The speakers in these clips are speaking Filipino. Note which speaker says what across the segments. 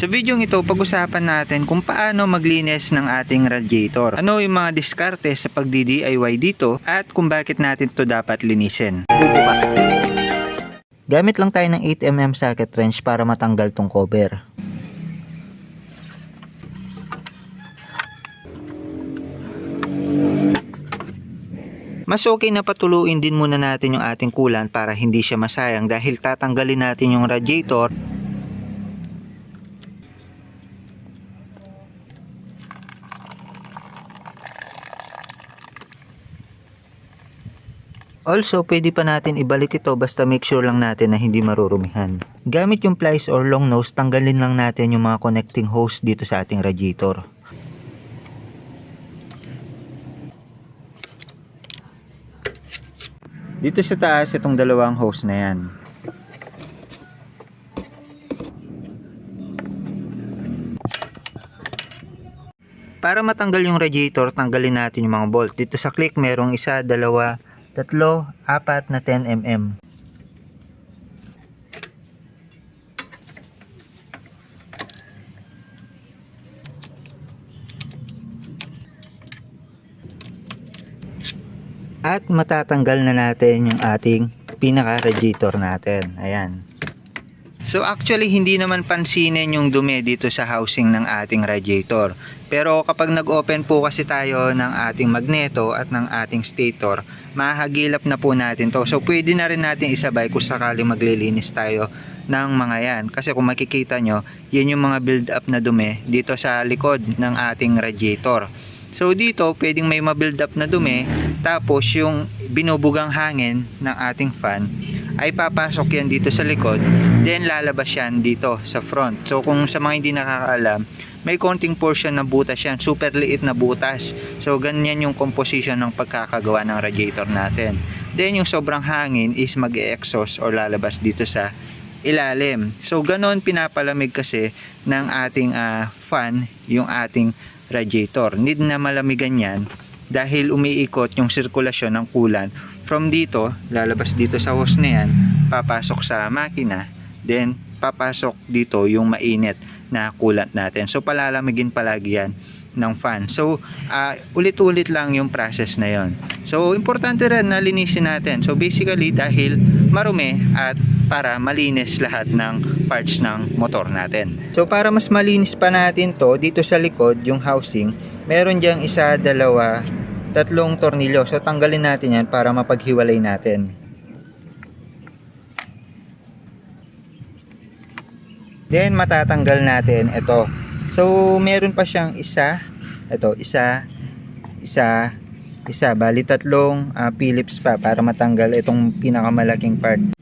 Speaker 1: Sa video ito, pag-usapan natin kung paano maglinis ng ating radiator. Ano yung mga diskarte sa pagdi-DIY dito at kung bakit natin ito dapat linisin.
Speaker 2: Gamit lang tayo ng 8mm socket wrench para matanggal tong cover.
Speaker 1: Mas okay na patuluin din muna natin yung ating kulan para hindi siya masayang dahil tatanggalin natin yung radiator
Speaker 2: Also, pwede pa natin ibalik ito basta make sure lang natin na hindi marurumihan. Gamit yung plies or long nose, tanggalin lang natin yung mga connecting hose dito sa ating radiator.
Speaker 1: Dito sa taas, itong dalawang hose na yan. Para matanggal yung radiator, tanggalin natin yung mga bolt. Dito sa click, merong isa, dalawa, tatlo, apat na 10mm. At matatanggal na natin yung ating pinaka-radiator natin. Ayan. So actually hindi naman pansinin yung dumi dito sa housing ng ating radiator. Pero kapag nag-open po kasi tayo ng ating magneto at ng ating stator, mahagilap na po natin to. So pwede na rin natin isabay kung sakaling maglilinis tayo ng mga yan. Kasi kung makikita nyo, yan yung mga build up na dumi dito sa likod ng ating radiator. So dito, pwedeng may ma-build up na dumi, tapos yung binubugang hangin ng ating fan ay papasok yan dito sa likod, then lalabas yan dito sa front. So kung sa mga hindi nakakaalam, may konting portion na butas yan, super liit na butas. So ganyan yung composition ng pagkakagawa ng radiator natin. Then yung sobrang hangin is mag-exhaust or lalabas dito sa ilalim. So ganon pinapalamig kasi ng ating ah, fan yung ating radiator. Need na malamigan yan dahil umiikot yung sirkulasyon ng coolant from dito, lalabas dito sa hose na yan, papasok sa makina, then papasok dito yung mainit na coolant natin. So palalamigin palagi yan ng fan. So ah, ulit-ulit lang yung process na yon. So importante rin na linisin natin. So basically dahil marumi at para malinis lahat ng parts ng motor natin. So para mas malinis pa natin to dito sa likod yung housing, meron diyang isa, dalawa, tatlong tornilyo. So tanggalin natin yan para mapaghiwalay natin. Then matatanggal natin ito. So meron pa siyang isa, ito, isa, isa, isa, bali tatlong ah, Phillips pa para matanggal itong pinakamalaking part.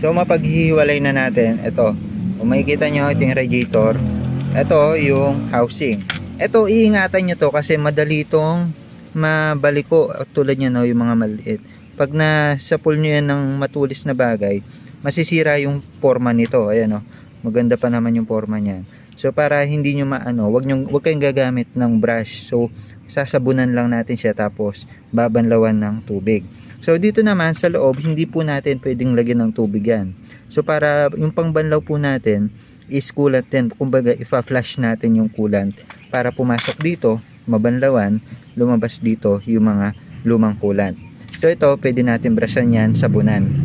Speaker 1: So mapaghihiwalay na natin ito. Kung makikita nyo ito yung radiator, ito yung housing. Ito iingatan nyo to kasi madali itong mabaliko tulad nyo no, yung mga maliit. Pag nasapul nyo yan ng matulis na bagay, masisira yung forma nito. Ayan o, maganda pa naman yung forma niyan. So para hindi nyo maano, wag, nyo, wag kayong gagamit ng brush. So sasabunan lang natin siya tapos babanlawan ng tubig. So dito naman sa loob, hindi po natin pwedeng lagyan ng tubig yan. So para yung pangbanlaw po natin is coolant din. Kumbaga ifa-flush natin yung coolant para pumasok dito, mabanlawan, lumabas dito yung mga lumang coolant. So ito, pwede natin brushan yan, sabunan.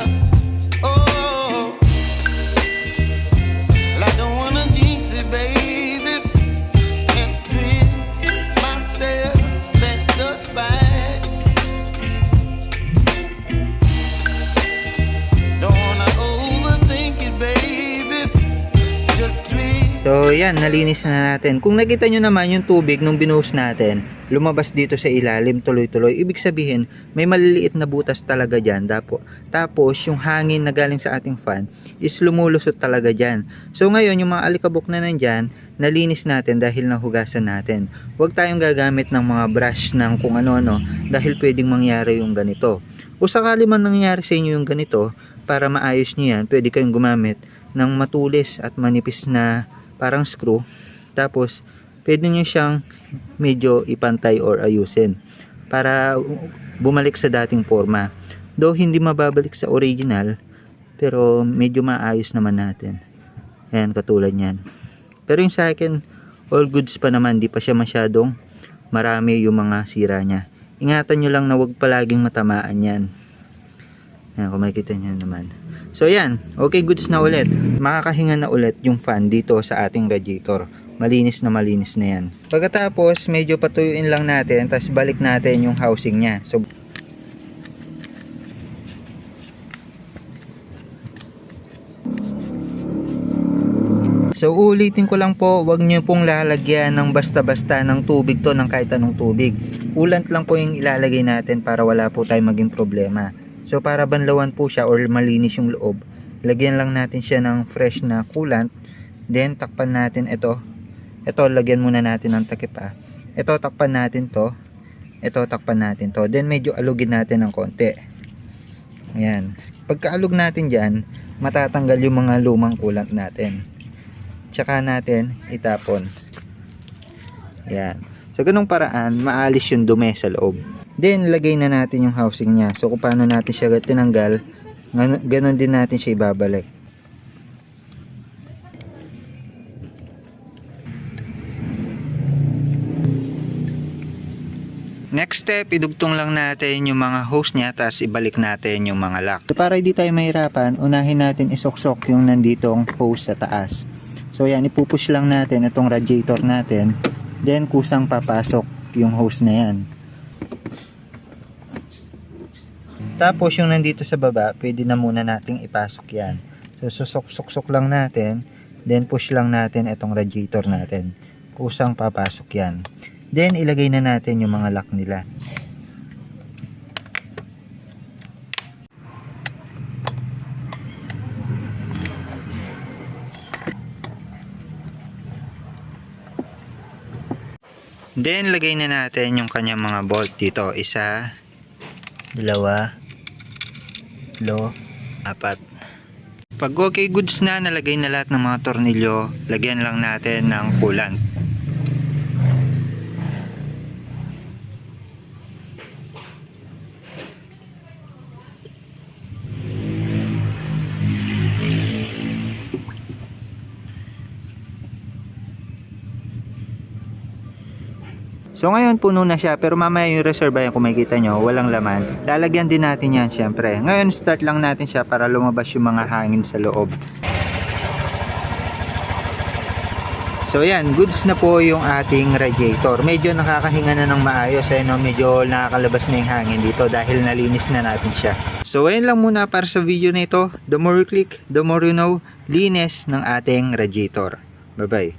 Speaker 1: So yan, nalinis na natin. Kung nakita nyo naman yung tubig nung binuhos natin, lumabas dito sa ilalim tuloy-tuloy. Ibig sabihin, may maliliit na butas talaga dyan. Dapo. Tapos, yung hangin na galing sa ating fan is lumulusot talaga dyan. So ngayon, yung mga alikabok na nandyan, nalinis natin dahil nahugasan natin. Huwag tayong gagamit ng mga brush ng kung ano-ano dahil pwedeng mangyari yung ganito. O sakali man nangyari sa inyo yung ganito, para maayos nyo yan, pwede kayong gumamit ng matulis at manipis na parang screw. Tapos, pwede nyo siyang medyo ipantay or ayusin para bumalik sa dating forma. Though hindi mababalik sa original, pero medyo maayos naman natin. Ayan, katulad yan. Pero yung sa akin, all goods pa naman, di pa siya masyadong marami yung mga sira niya. Ingatan nyo lang na wag palaging matamaan yan. Ayan, kung makikita nyo naman. So yan, okay goods na ulit. Makakahinga na ulit yung fan dito sa ating radiator. Malinis na malinis na yan. Pagkatapos, medyo patuyuin lang natin, tapos balik natin yung housing niya. So, So ulitin ko lang po, wag niyo pong lalagyan ng basta-basta ng tubig to ng kahit anong tubig. Ulant lang po yung ilalagay natin para wala po tayong maging problema. So para banlawan po siya or malinis yung loob, lagyan lang natin siya ng fresh na coolant. Then takpan natin ito. Ito lagyan muna natin ng takip ah. Ito takpan natin to. Ito takpan natin to. Then medyo alugin natin ng konti. Ayan. Pagkaalog natin dyan, matatanggal yung mga lumang coolant natin tsaka natin itapon. Yan. So, ganung paraan, maalis yung dumi sa loob. Then, lagay na natin yung housing niya. So, kung paano natin siya tinanggal, gan- ganun din natin siya ibabalik.
Speaker 3: Next step, idugtong lang natin yung mga hose niya tapos ibalik natin yung mga lock.
Speaker 1: So, para hindi tayo mahirapan, unahin natin isuksok yung nanditong hose sa taas. So, yan, ipupush lang natin itong radiator natin. Then, kusang papasok yung hose na yan. Tapos, yung nandito sa baba, pwede na muna nating ipasok yan. So, susok-suksok lang natin. Then, push lang natin itong radiator natin. Kusang papasok yan. Then, ilagay na natin yung mga lock nila.
Speaker 3: Then, lagay na natin yung kanyang mga bolt dito. Isa,
Speaker 1: Dalawa. Lo.
Speaker 3: apat. Pag okay goods na, nalagay na lahat ng mga tornilyo, lagyan lang natin ng coolant.
Speaker 1: So ngayon puno na siya pero mamaya yung reserve ayan kung makikita nyo walang laman. Lalagyan din natin yan syempre. Ngayon start lang natin siya para lumabas yung mga hangin sa loob. So yan, goods na po yung ating radiator. Medyo nakakahinga na ng maayos. Eh, no? Medyo nakakalabas na yung hangin dito dahil nalinis na natin siya. So ayun lang muna para sa video na ito. The more you click, the more you know, linis ng ating radiator. Bye bye.